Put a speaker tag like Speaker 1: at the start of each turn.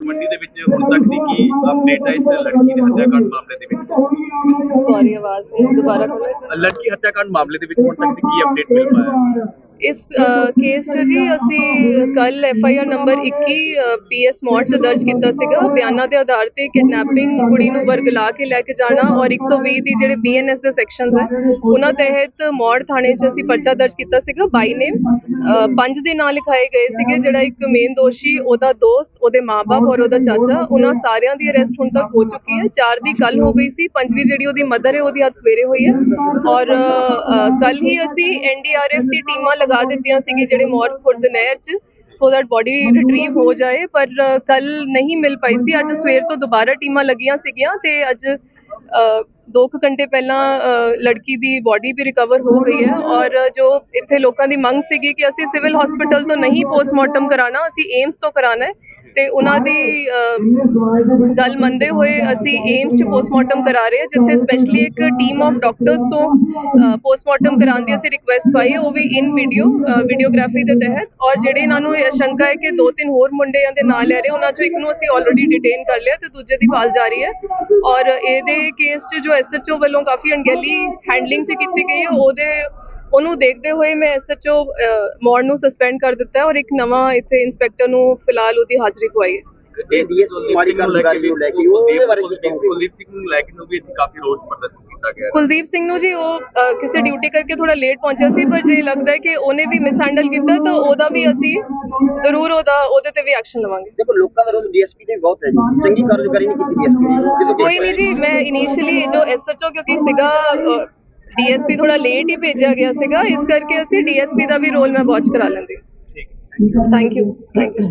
Speaker 1: ਮੰਡੀ ਦੇ ਵਿੱਚ ਹੁਣ ਤੱਕ ਦੀ ਕੀ ਅਪਡੇਟ ਹੈ ਇਸ ਲੜਕੀ ਦੇ ਹੱਤਿਆਕਾਂਡ ਮਾਮਲੇ ਦੇ ਵਿੱਚ?
Speaker 2: ਸੌਰੀ ਆਵਾਜ਼ ਨਹੀਂ ਦੁਬਾਰਾ ਕਰੋ
Speaker 1: ਲੜਕੀ ਹੱਤਿਆਕਾਂਡ ਮਾਮਲੇ ਦੇ ਵਿੱਚ ਹੁਣ ਤੱਕ ਦੀ ਕੀ ਅਪਡੇਟ ਮਿਲ ਪਾਇਆ?
Speaker 2: ਇਸ ਕੇਸ 'ਚ ਜੀ ਅਸੀਂ ਕੱਲ F I R number 21 P S mode 'ਚ ਦਰਜ ਕੀਤਾ ਸੀਗਾ। ਬਿਆਨਾਂ ਦੇ ਆਧਾਰ ਤੇ ਕਿਡਨੈਪਿੰਗ ਕੁੜੀ ਨੂੰ ਵਰਗਲਾ ਕੇ ਲੈ ਕੇ ਜਾਣਾ ਔਰ 120 ਦੀ ਜਿਹੜੇ ਬੀ ਐਨ ਐਸ ਦੇ ਸੈਕਸ਼ਨਸ ਹੈ, ਉਹਨਾਂ ਤਹਿਤ ਮੋੜ ਥਾਣੇ 'ਚ ਅਸੀਂ ਪਰਚਾ ਦਰਜ ਕੀਤਾ ਸੀਗਾ ਬਾਈ ਨੇਮ ਪੰਜ ਦੇ ਨਾਂ ਲਿਖਾਏ ਗਏ ਸੀਗੇ, ਜਿਹੜਾ ਇੱਕ ਮੇਨ ਦੋਸ਼ੀ, ਉਹਦਾ ਦੋਸਤ, ਉਹਦੇ ਮਾਪੇ ਔਰ ਉਹਦਾ ਚਾਚਾ, ਉਹਨਾਂ ਸਾਰਿਆਂ ਦੀ ਅਰੈਸਟ ਹੁਣ ਤੱਕ ਹੋ ਚੁੱਕੀ ਹੈ। ਚਾਰ ਦੀ ਕੱਲ ਹੋ ਗਈ ਸੀ, ਪੰਜਵੀਂ ਜਿਹੜੀ ਉਹਦੀ ਮਦਰ ਹੈ, ਉਹਦੀ ਅੱਜ ਸਵੇਰੇ ਹੋਈ ਹੈ। ਔਰ ਕੱਲ ਹੀ ਅਸੀਂ ਐਨਡੀਆਰਐਫ ਦੀ ਟੀਮਾਂ ਲਗਾ ਦਿੱਤੀਆਂ ਸੀਗੀ ਜਿਹੜੇ ਮੌਤ ਖੁਰਦ ਨਹਿਰ 'ਚ ਸੋ ਦੈਟ ਬੋਡੀ ਰਿਟਰੀਵ ਹੋ ਜਾਏ, ਪਰ ਕੱਲ ਨਹੀਂ ਮਿਲ ਪਾਈ ਸੀ। ਅੱਜ ਸਵੇਰ ਤੋਂ ਦੁਬਾਰਾ ਟੀਮਾਂ ਲੱਗੀਆਂ ਸੀਗੀਆਂ ਤੇ ਅੱਜ ਅ, ਦੋ ਕੁ ਘੰਟੇ ਪਹਿਲਾਂ ਲੜਕੀ ਦੀ ਬੋਡੀ ਵੀ ਰਿਕਵਰ ਹੋ ਗਈ ਹੈ ਔਰ ਜੋ ਇੱਥੇ ਲੋਕਾਂ ਦੀ ਮੰਗ ਸੀਗੀ ਕਿ ਅਸੀਂ ਸਿਵਲ ਹਸਪੀਟਲ ਤੋਂ ਨਹੀਂ ਪੋਸਟਮਾਰਟਮ ਕਰਾਣਾ ਅਸੀਂ ਏਮਸ ਤੋਂ ਕਰਾਣਾ ਹੈ ਤੇ ਉਹਨਾਂ ਦੀ ਗੱਲ ਮੰਨਦੇ ਹੋਏ ਅਸੀਂ ਏਮਸ 'ਚ ਪੋਸਟਮਾਰਟਮ ਕਰਾ ਰਹੇ ਹਾਂ ਜਿੱਥੇ ਸਪੈਸ਼ਲੀ ਇੱਕ ਟੀਮ ਆਫ ਡਾਕਟਰਸ ਤੋਂ ਪੋਸਟਮਾਰਟਮ ਕਰਾਉਣ ਦੀ ਅਸੀਂ ਰਿਕੁਐਸਟ ਪਾਈ ਉਹ ਵੀ ਇਨ ਵੀਡੀਓ ਵੀਡੀਓਗ੍ਰਾਫੀ ਦੇ ਤਹਿਤ ਔਰ ਜਿਹੜੇ ਇਹਨਾਂ ਨੂੰ ਇਹ ਸ਼ੰਕਾ ਹੈ ਕਿ ਦੋ ਤਿੰਨ ਹੋਰ ਮੁੰਡਿਆਂ ਦੇ ਨਾਂ ਲੈ ਰਹੇ ਉਹਨਾਂ ਚੋਂ ਇੱਕ ਨੂੰ ਅਸੀਂ ਆਲਰੇਡੀ ਡਿਟੇਨ ਕਰ ਲਿਆ ਤੇ ਦੂਜੇ ਦੀ ਭਾਲ ਜਾਰੀ ਹੈ ਔਰ ਇਹਦੇ ਕੇਸ 'ਚ ਜੋ ਐਸਐਚਓ ਵੱਲੋਂ ਕਾਫੀ ਅਣਗਹਿਲੀ ਹੈਂਡਲਿੰਗ 'ਚ ਕੀਤੀ ਗਈ ਹੈ ਉਹਦੇ ਉਹਨੂੰ ਦੇਖਦੇ ਹੋਏ ਮੈਂ ਐਸਐਚਓ ਮੋੜ ਨੂੰ ਸਸਪੈਂਡ ਕਰ ਦਿੱਤਾ ਹੈ ਔਰ ਇੱਕ ਨਵਾਂ ਇੱਥੇ ਇੰਸਪੈਕਟਰ ਨੂੰ ਫਿਲਹਾਲ ਉਹਦੀ ਹਾਜ਼ਰੀ ਪਵਾਈ ਹੈ
Speaker 3: ਕਾਰਗੁਜ਼ਾਰੀ ਨੂੰ ਲੈ ਕੇ ਉਹਦੇ ਬਾਰੇ ਕੀ ਕਹੋਗੇ?
Speaker 1: ਕੁਲਦੀਪ ਸਿੰਘ ਨੂੰ ਲੈ ਕੇ ਨੂੰ ਵੀ ਕਾਫੀ ਰੋਸ ਪ੍ਰਦਰਸ਼ਨ ਕੀਤਾ ਗਿਆ।
Speaker 2: ਕੁਲਦੀਪ ਸਿੰਘ ਨੂੰ ਜੀ ਉਹ ਕਿਸੇ ਡਿਊਟੀ ਕਰਕੇ ਥੋੜਾ ਲੇਟ ਪਹੁੰਚਿਆ ਸੀ ਪਰ ਜੇ ਲੱਗਦਾ ਹੈ ਕਿ ਉਹਨੇ ਵੀ ਮਿਸਹੈਂਡਲ ਕੀਤਾ ਤਾਂ ਉਹਦਾ ਵੀ ਅਸੀਂ ਜ਼ਰੂਰ ਉਹਦਾ ਉਹਦੇ ਤੇ ਵੀ ਐਕਸ਼ਨ ਲਵਾਂਗੇ।
Speaker 3: ਦੇਖੋ ਲੋਕਾਂ ਦਾ ਰੋਲ ਡੀਐਸਪੀ ਤੇ ਬਹੁਤ ਹੈ ਜੀ। ਚੰਗੀ ਕਾਰਗੁਜ਼ਾਰੀ ਨਹੀਂ ਕੀਤੀ ਡੀਐਸਪੀ ਨੇ।
Speaker 2: ਕੋਈ ਨਹੀਂ ਜੀ ਮੈਂ ਇਨੀਸ਼ੀਅਲੀ ਜੋ ਐਸਐਚਓ ਕਿਉਂਕਿ ਸੀਗਾ ਡੀਐਸਪੀ ਥੋੜਾ ਲੇਟ ਹੀ ਭੇਜਿਆ ਗਿਆ ਸੀਗਾ ਇਸ ਕਰਕੇ ਅਸੀਂ ਡੀਐਸਪੀ ਦਾ ਵੀ ਰੋਲ ਮੈਂ ਵਾਚ ਕਰਾ ਲੈਂਦੀ।
Speaker 1: ਠੀਕ।
Speaker 2: Thank you thank you